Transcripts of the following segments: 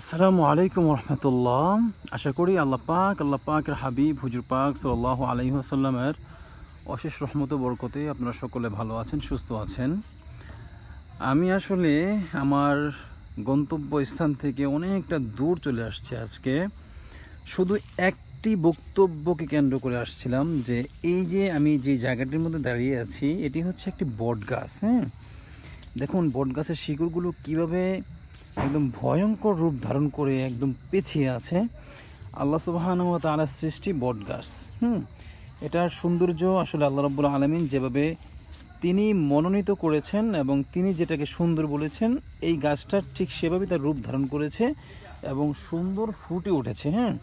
আসসালামু আলাইকুম রহমতুল্লাহ আশা করি আল্লাহ পাক, আল্লাহ পাকের হাবিব, হুজুর পাক সাল্লাহ আলহিহাসাল্লামের অশেষ রহমত বরকতে আপনারা সকলে ভালো আছেন, সুস্থ আছেন। আমি আসলে আমার গন্তব্য স্থান থেকে অনেকটা দূর চলে আসছে আজকে। শুধু একটি বক্তব্যকে কেন্দ্র করে আসছিলাম যে এই যে আমি যে জায়গাটির মধ্যে দাঁড়িয়ে আছি, এটি হচ্ছে একটি বট গাছ হ্যাঁ? দেখুন বট গাছের শিকড়গুলো কীভাবে একদম ভয়ঙ্কর রূপ ধারণ করে একদম পেছিয়ে আছে। আল্লাহ সুবাহানু তালার সৃষ্টি বট গাছ। হুম, এটার সৌন্দর্য আসলে আল্লাহ রব্বুল আলমিন যেভাবে তিনি মনোনীত করেছেন এবং তিনি যেটাকে সুন্দর বলেছেন, এই গাছটার ঠিক সেভাবেই তার রূপ ধারণ করেছে এবং সুন্দর ফুটে উঠেছে হ্যাঁ।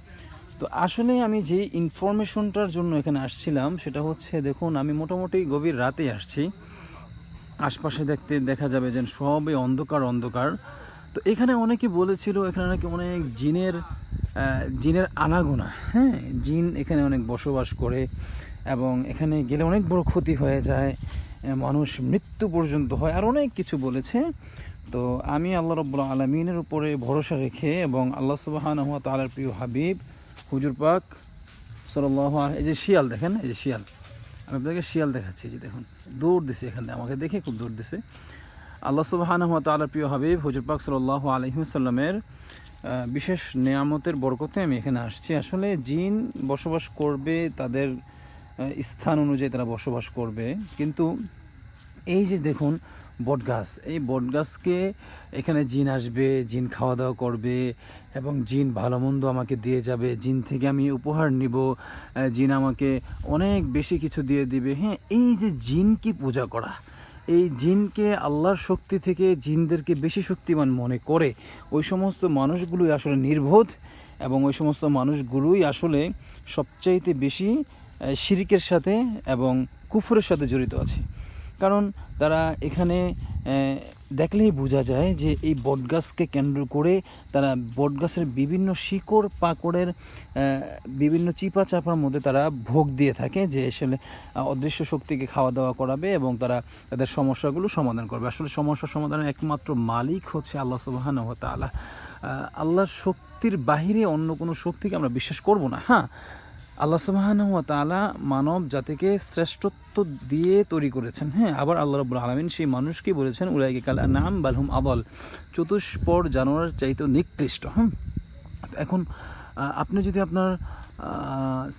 তো আসলে আমি যে ইনফরমেশনটার জন্য এখানে আসছিলাম, সেটা হচ্ছে দেখুন, আমি মোটামুটি গভীর রাতে আসছি। আশপাশে দেখতে দেখা যাবে যে সবই অন্ধকার অন্ধকার। তো এখানে অনেকে বলেছিল, এখানে নাকি অনেক জিনের জিনের আনাগোনা হ্যাঁ? জিন এখানে অনেক বসবাস করে এবং এখানে গেলে অনেক বড় ক্ষতি হয়ে যায় মানুষ মৃত্যু পর্যন্ত হয়, আর অনেক কিছু বলেছে। তো আমি আল্লাহ রব্বুল আলমিনের উপরে ভরসা রেখে এবং আল্লাহ সুবাহান তালার প্রিয় হাবিব, হুজুর পাক সাল্লাহ এই যে শিয়াল দেখেন, এই যে শিয়াল। আমি আপনাকে শিয়াল দেখাচ্ছি যে দেখুন, দৌড় দিছে এখান আমাকে দেখে খুব দৌড় দিছে। আল্লাহ সুবাহান তালার প্রিয় হাবিব, হুজুর পাক সাল্লাহ আলহিমসাল্লামের বিশেষ নিয়ামতের বরকতে আমি এখানে আসছি। আসলে জিন বসবাস করবে, তাদের স্থান অনুযায়ী তারা বসবাস করবে। কিন্তু এই যে দেখুন, বটগাছ, এই বটগাছকে এখানে জিন আসবে, জিন খাওয়া দাওয়া করবে এবং জিন ভালো মন্দ আমাকে দিয়ে যাবে, জিন থেকে আমি উপহার নিব জিন আমাকে অনেক বেশি কিছু দিয়ে দিবে। হ্যাঁ এই যে জিনকে পূজা করা? এই জিনকে আল্লাহর শক্তি থেকে জিনদেরকে বেশি শক্তিমান মনে করে। ওই সমস্ত মানুষগুলোই আসলে নির্বোধ এবং ওই সমস্ত মানুষগুলোই আসলে সবচাইতে বেশি শিরিকের সাথে এবং কুফুরের সাথে জড়িত আছে। কারণ তারা এখানে দেখলেই বোঝা যায় যে এই বটগাছকে কেন্দ্র করে তারা বটগাছের বিভিন্ন শিকড়, পাকড়ের বিভিন্ন চিপা চাপার মধ্যে তারা ভোগ দিয়ে থাকে যে আসলে অদৃশ্য শক্তিকে খাওয়া দাওয়া করাবে এবং তারা তাদের সমস্যাগুলো সমাধান করবে। আসলে সমস্যা সমাধানের একমাত্র মালিক হচ্ছে আল্লাহ সুবাহান তালা আল্লাহর শক্তির বাহিরে অন্য কোনো শক্তিকে আমরা বিশ্বাস করব না। হ্যাঁ আল্লাহ সুবাহান ও তালা মানব জাতিকে শ্রেষ্ঠত্ব দিয়ে তৈরি করেছেন হ্যাঁ? আবার আল্লাহ রব্বুল আলমিন সেই মানুষকেই বলেছেন, উলাইকে কালা নাম বালহুম আবল চতুষ্পর জানোয়ার চাইতেও নিকৃষ্ট, হুম? এখন আপনি যদি আপনার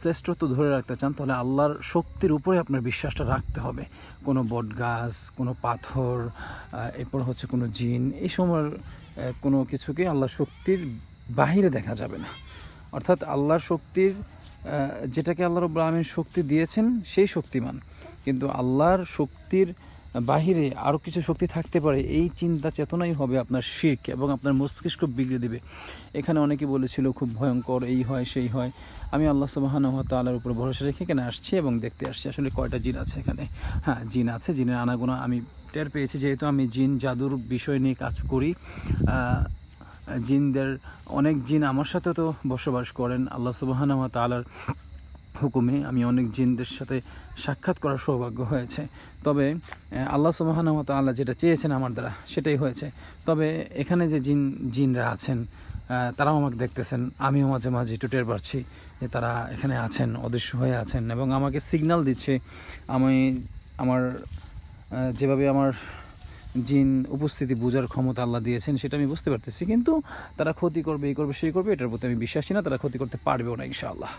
শ্রেষ্ঠত্ব ধরে রাখতে চান, তাহলে আল্লাহর শক্তির উপরে আপনার বিশ্বাসটা রাখতে হবে। কোনো বট গাছ কোনো পাথর এরপর হচ্ছে কোনো জিন, এই সময়ের কোনো কিছুকে আল্লাহর শক্তির বাহিরে দেখা যাবে না। অর্থাৎ আল্লাহর শক্তির যেটাকে আল্লাহ রব্বুল আলমীর শক্তি দিয়েছেন, সেই শক্তিমান। কিন্তু আল্লাহর শক্তির বাহিরে আরও কিছু শক্তি থাকতে পারে, এই চিন্তা চেতনাই হবে আপনার শিখ এবং আপনার মস্তিষ্ক বিগড়ে দেবে। এখানে অনেকে বলেছিল, খুব ভয়ঙ্কর, এই হয়, সেই হয়। আমি আল্লাহ সুবাহান তাল্লার উপর ভরসা রেখে এখানে আসছি এবং দেখতে আসছি, আসলে কয়টা জিন আছে এখানে? হ্যাঁ জিন আছে, জিনের আনাগোনা আমি টের পেয়েছি, যেহেতু আমি জিন জাদুর বিষয় নিয়ে কাজ করি। জিনদের, অনেক জিন আমার সাথে তো বসবাস করেন। আল্লাহ সুবাহান তালার হুকুমে আমি অনেক জিনদের সাথে সাক্ষাৎ করার সৌভাগ্য হয়েছে। তবে আল্লাহ সুবাহান তাল্লাহ যেটা চেয়েছেন আমার দ্বারা সেটাই হয়েছে। তবে এখানে যে জিন, জিনরা আছেন তারাও আমাকে দেখতেছেন। আমিও মাঝে মাঝে একটু টের যে তারা এখানে আছেন, অদৃশ্য হয়ে আছেন এবং আমাকে সিগন্যাল দিচ্ছে। আমি আমার যেভাবে আমার জিন উপস্থিতি বোঝার ক্ষমতা আল্লাহ দিয়েছেন, সেটা আমি বুঝতে পারতেছি। কিন্তু তারা ক্ষতি করবে, এই করবে, সেই করবে, এটার প্রতি আমি বিশ্বাসী না, তারা ক্ষতি করতে পারবেও না, ইনশাআল্লাহ।